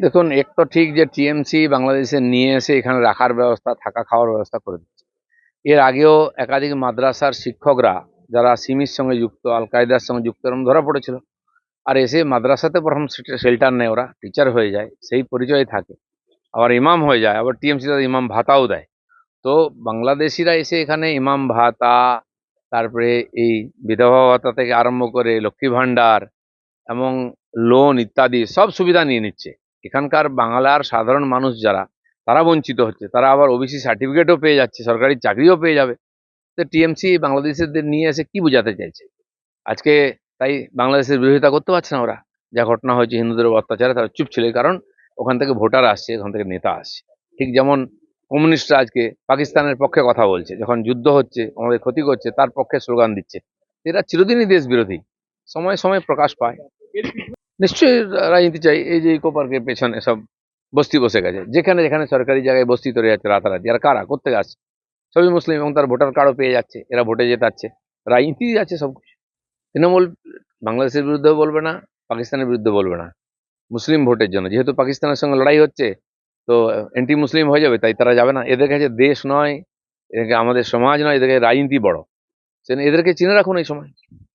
দেখুন, এক তো ঠিক যে টিএমসি বাংলাদেশে নিয়ে এসে এখানে রাখার ব্যবস্থা, থাকা, খাওয়ার ব্যবস্থা করে দিচ্ছে। এর আগেও একাধিক মাদ্রাসার শিক্ষকরা, যারা সিমির সঙ্গে যুক্ত, আল কায়দার সঙ্গে যুক্ত, এরকম ধরা পড়েছিল। আর এসে মাদ্রাসাতে প্রথম শেল্টার নেয় ওরা টিচার হয়ে যায়, সেই পরিচয় থাকে। আবার ইমাম হয়ে যায়, আবার টিএমসি তাদের ইমাম ভাতাও দেয়। তো বাংলাদেশিরা এসে এখানে ইমাম ভাতা, তারপরে এই বিধবা ভাতা থেকে আরম্ভ করে লক্ষ্মী ভাণ্ডার এবং লোন ইত্যাদি সব সুবিধা নিয়ে নিচ্ছে। এখানকার বাংলার সাধারণ মানুষ যারা, তারা বঞ্চিত হচ্ছে। তারা আবার ওবিসি সার্টিফিকেটও পেয়ে যাচ্ছে, সরকারি চাকরিও পেয়ে যাবে। তো টিএমসি বাংলাদেশিদের নিয়ে এসে কি বোঝাতে চাইছে? আজকে তাই বাংলাদেশের বিরোধিতা করতে পারছে না ওরা। যা ঘটনা হয়েছে, হিন্দুদের অত্যাচারে তারা চুপ ছিল কারণ ওখান থেকে ভোটার আসছে ওখান থেকে নেতা আসছে। ঠিক যেমন কমিউনিস্টরা আজকে পাকিস্তানের পক্ষে কথা বলছে, যখন যুদ্ধ হচ্ছে, আমাদের ক্ষতি করছে, তার পক্ষে স্লোগান দিচ্ছে। এরা চিরদিনই দেশ বিরোধী সময় সময় প্রকাশ পায়। নিশ্চয়ই রাজনীতি চাই, এই যে ইকো পার্কের পেছনে সব বস্তি বসে গেছে। যেখানে যেখানে সরকারি জায়গায় বস্তি তৈরি যাচ্ছে রাতারাতি। আর কারা? করতে আসছে? সবই মুসলিম এবং তার ভোটার কার্ডও পেয়ে যাচ্ছে। এরা ভোটে জেতাচ্ছে। রাজনীতি আছে সব কিছু। তৃণমূল বাংলাদেশের বিরুদ্ধেও বলবে না, পাকিস্তানের বিরুদ্ধে বলবে না। মুসলিম ভোটের জন্য। যেহেতু পাকিস্তানের সঙ্গে লড়াই হচ্ছে, তো অ্যান্টি মুসলিম হয়ে যাবে, তাই তারা যাবে না। এদের কাছে দেশ নয়, এদেরকে আমাদের সমাজ নয়, এদেরকে রাজনীতি বড়। এদেরকে চিনে রাখুন এই সময়।